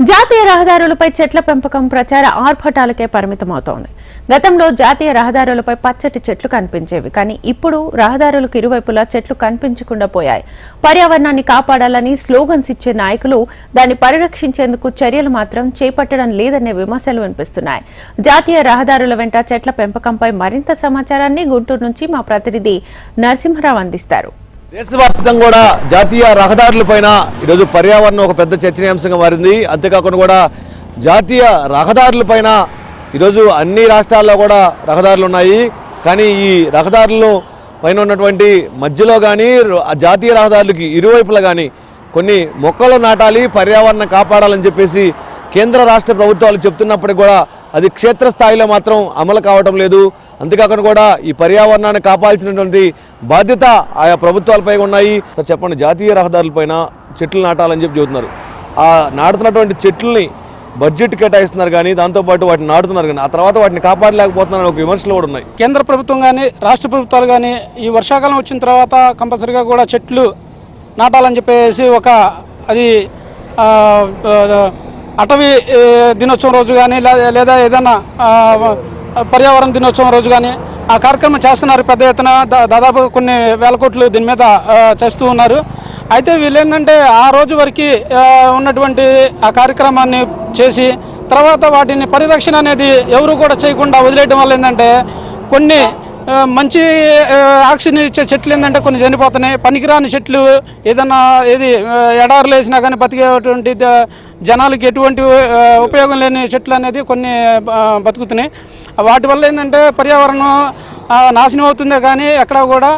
జాతీయ రహదారులపై చెట్ల పెంపకం ప్రచార ఆర్భటాలకే పరిమితమవుతోంది. గతంలో జాతీయ రహదారులపై పచ్చటి చెట్లు కనిపించేవి కానీ ఇప్పుడు రహదారులకు ఇరువైపులా చెట్లు కనిపించకుండా పోయాయి. పర్యావరణాన్ని కాపాడాలని స్లోగన్స్ ఇచ్చే నాయకులు దాన్ని పరిరక్షించేందుకు చర్యలు మాత్రం చేపట్టడం లేదనే విమర్శలు వినిపిస్తున్నాయి. జాతీయ రహదారుల వెంట చెట్ల పెంపకంపై మరింత సమాచారాన్ని గుంటూరు నుంచి మా ప్రతినిధి నరసింహరావు అందిస్తారు. దేశవ్యాప్తంగా కూడా జాతీయ రహదారులపైన ఈరోజు పర్యావరణం ఒక పెద్ద చర్చనీయాంశంగా మారింది. అంతేకాకుండా కూడా జాతీయ రహదారులపైన ఈరోజు అన్ని రాష్ట్రాల్లో కూడా రహదారులు ఉన్నాయి. కానీ ఈ రహదారులు పైన ఉన్నటువంటి మధ్యలో కానీ జాతీయ రహదారులకి ఇరువైపులా కానీ కొన్ని మొక్కలు నాటాలి పర్యావరణం కాపాడాలని చెప్పేసి కేంద్ర రాష్ట్ర ప్రభుత్వాలు చెప్తున్నప్పటికీ కూడా అది క్షేత్రస్థాయిలో మాత్రం అమలు కావటం లేదు. అంతేకాకుండా కూడా ఈ పర్యావరణాన్ని కాపాల్సినటువంటి బాధ్యత ఆయా ప్రభుత్వాలపై ఉన్నాయి. సార్ చెప్పండి జాతీయ రహదారులపైన చెట్లు నాటాలని చెప్పి చెబుతున్నారు. ఆ నాటుతున్నటువంటి చెట్లని బడ్జెట్ కేటాయిస్తున్నారు కానీ దాంతోపాటు వాటిని నాటుతున్నారు కానీ ఆ తర్వాత వాటిని కాపాడలేకపోతున్నారని ఒక విమర్శలు కూడా ఉన్నాయి. కేంద్ర ప్రభుత్వం కానీ రాష్ట్ర ప్రభుత్వాలు కానీ ఈ వర్షాకాలం వచ్చిన తర్వాత కంపల్సరీగా కూడా చెట్లు నాటాలని చెప్పేసి ఒక అది అటవీ దినోత్సవం రోజు కానీ లేదా ఏదైనా పర్యావరణ దినోత్సవం రోజు కానీ ఆ కార్యక్రమం చేస్తున్నారు పెద్ద ఎత్తున. దా- దాదాపు కొన్ని వేల కోట్లు దీని మీద చేస్తూ ఉన్నారు. అయితే వీళ్ళు ఏంటంటే ఆ రోజు వరకు ఉన్నటువంటి ఆ కార్యక్రమాన్ని చేసి తర్వాత వాటిని పరిరక్షణ అనేది ఎవరు కూడా చేయకుండా వదిలేయడం వల్ల ఏంటంటే కొన్ని మంచి ఆక్సిజన్ ఇచ్చే చెట్లు ఏంటంటే కొన్ని చనిపోతున్నాయి. పనికిరాని చెట్లు ఏదన్నా ఏది ఎడారులు వేసినా కానీ బతికేటువంటి జనాలకి ఎటువంటి ఉపయోగం లేని చెట్లు అనేది కొన్ని బతుకుతున్నాయి. వాటి వల్ల ఏంటంటే పర్యావరణం నాశనం అవుతుందే కానీ ఎక్కడ కూడా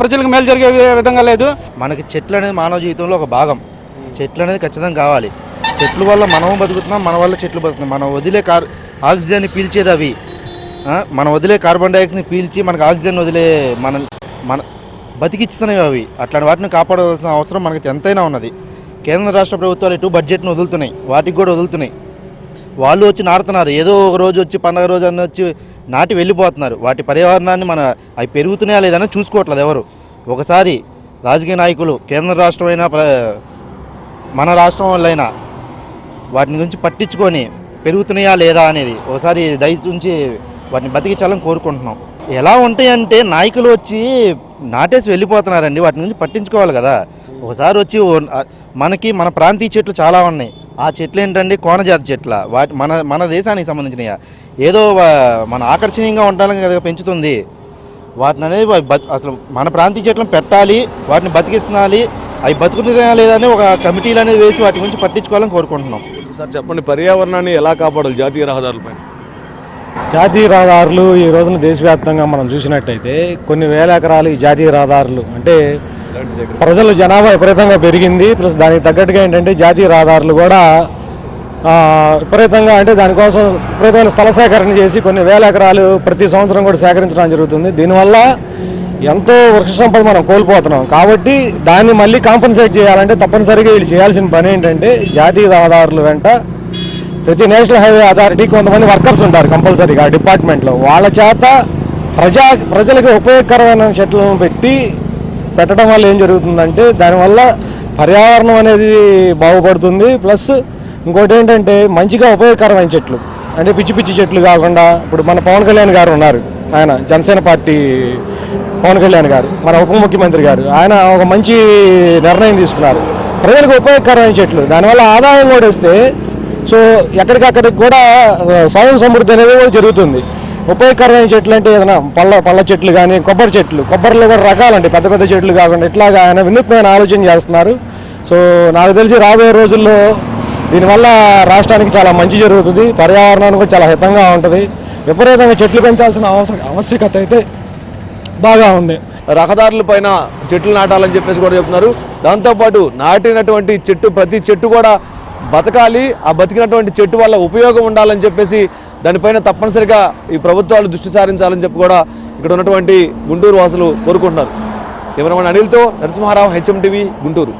ప్రజలకు మేలు జరిగే విధంగా లేదు. మనకి చెట్లు అనేది మానవ జీవితంలో ఒక భాగం. చెట్లు అనేది ఖచ్చితంగా కావాలి. చెట్ల వల్ల మనము బతుకుతున్నాం మన వల్ల చెట్లు బతుకుతున్నాం. మనం వదిలే కార్ ఆక్సిజన్ని పీల్చేది అవి. మనం వదిలే కార్బన్ డైఆక్సైడ్ని పీల్చి మనకు ఆక్సిజన్ వదిలే మన మన బతికిస్తున్నాయి అవి. అట్లాంటి వాటిని కాపాడవలసిన అవసరం మనకి ఎంతైనా ఉన్నది. కేంద్ర రాష్ట్ర ప్రభుత్వాలు ఇటు బడ్జెట్ను వదులుతున్నాయి. వాటికి కూడా వదులుతున్నాయి. వాళ్ళు వచ్చి నాడుతున్నారు. ఏదో ఒక రోజు వచ్చి పండగ రోజు అని వచ్చి నాటి వెళ్ళిపోతున్నారు. వాటి పర్యావరణాన్ని మన అవి పెరుగుతున్నాయా లేదని చూసుకోవట్లేదు ఎవరు. ఒకసారి రాజకీయ నాయకులు కేంద్ర రాష్ట్రమైనా ప్ర- మన రాష్ట్రం వాళ్ళైనా వాటిని గురించి పట్టించుకొని పెరుగుతున్నాయా లేదా అనేది ఒకసారి దయచుంచి వాటిని బతికించాలని కోరుకుంటున్నాం. ఎలా ఉంటాయంటే నాయకులు వచ్చి నాటేసి వెళ్ళిపోతున్నారండి. వాటి గురించి పట్టించుకోవాలి కదా. ఒకసారి వచ్చి మనకి మన ప్రాంతీయ చెట్లు చాలా ఉన్నాయి. ఆ చెట్లు ఏంటంటే కోనజాతి చెట్ల. వాటి మన మన దేశానికి సంబంధించినవి ఏదో మన ఆకర్షణీయంగా ఉండాలని కదా పెంచుతుంది. వాటిని అనేది అసలు మన ప్రాంతీయ చెట్లను పెట్టాలి వాటిని బతికిస్తున్నాలి అవి బతుకుతున్నాయా లేదా అని ఒక కమిటీలు అనేది వేసి వాటి గురించి పట్టించుకోవాలని కోరుకుంటున్నాం. సార్ చెప్పండి పర్యావరణాన్ని ఎలా కాపాడాలి జాతీయ రహదారులపైన జాతీయ రహదారులు ఈ రోజున దేశవ్యాప్తంగా మనం చూసినట్టయితే కొన్ని వేల ఎకరాలు ఈ జాతీయ రహదారులు అంటే ప్రజల జనాభా విపరీతంగా పెరిగింది. ప్లస్ దానికి తగ్గట్టుగా ఏంటంటే జాతీయ రహదారులు కూడా విపరీతంగా అంటే దానికోసం విపరీతమైన స్థల సేకరణ చేసి కొన్ని వేల ఎకరాలు ప్రతి సంవత్సరం కూడా సేకరించడం జరుగుతుంది. దీనివల్ల ఎంతో వృక్ష సంపద మనం కోల్పోతున్నాం. కాబట్టి దాన్ని మళ్ళీ కాంపన్సేట్ చేయాలంటే తప్పనిసరిగా వీళ్ళు చేయాల్సిన పని ఏంటంటే జాతీయ రహదారులు వెంట ప్రతి నేషనల్ హైవే అథారిటీ కొంతమంది వర్కర్స్ ఉంటారు కంపల్సరీగా డిపార్ట్మెంట్లో. వాళ్ళ చేత ప్రజా ప్రజలకు ఉపయోగకరమైన చెట్లను పెట్టి పెట్టడం వల్ల ఏం జరుగుతుందంటే దానివల్ల పర్యావరణం అనేది బాగుపడుతుంది. ప్లస్ ఇంకోటి ఏంటంటే మంచిగా ఉపయోగకరమైన చెట్లు. అంటే పిచ్చి పిచ్చి చెట్లు కాకుండా ఇప్పుడు మన పవన్ కళ్యాణ్ గారు ఉన్నారు. ఆయన జనసేన పార్టీ పవన్ కళ్యాణ్ గారు మన ఉప ముఖ్యమంత్రి గారు. ఆయన ఒక మంచి నిర్ణయం తీసుకున్నారు. ప్రజలకు ఉపయోగకరమైన చెట్లు. దానివల్ల ఆదాయం కూడా వస్తే సో ఎక్కడికక్కడికి కూడా స్వయం సమృద్ధి అనేది కూడా జరుగుతుంది. ఉపయోగకరమైన చెట్లు అంటే ఏదైనా పళ్ళ పళ్ళ చెట్లు కానీ కొబ్బరి చెట్లు. కొబ్బరిలో కూడా రకాలండి. పెద్ద పెద్ద చెట్లు కాకుండా ఇట్లాగా ఆయన వినూత్నమైన ఆలోచన చేస్తున్నారు. సో నాకు తెలిసి రాబోయే రోజుల్లో దీనివల్ల రాష్ట్రానికి చాలా మంచి జరుగుతుంది. పర్యావరణానికి కూడా చాలా హితంగా ఉంటుంది. విపరీతంగా చెట్లు పెంచాల్సిన అవసరం ఆవశ్యకత అయితే బాగా ఉంది. రహదారుల పైన చెట్లు నాటాలని చెప్పేసి కూడా చెప్తున్నారు. దాంతోపాటు నాటినటువంటి చెట్టు ప్రతి చెట్టు కూడా బతకాలి. ఆ బతికినటువంటి చెట్టు వల్ల ఉపయోగం ఉండాలని చెప్పేసి దానిపైన తప్పనిసరిగా ఈ ప్రభుత్వాలు దృష్టి సారించాలని చెప్పి కూడా ఇక్కడ ఉన్నటువంటి గుంటూరు వాసులు కోరుకుంటున్నారు. కెమెరామెన్ అనిల్తో నరసింహారావు హెచ్ఎం టీవీ గుంటూరు.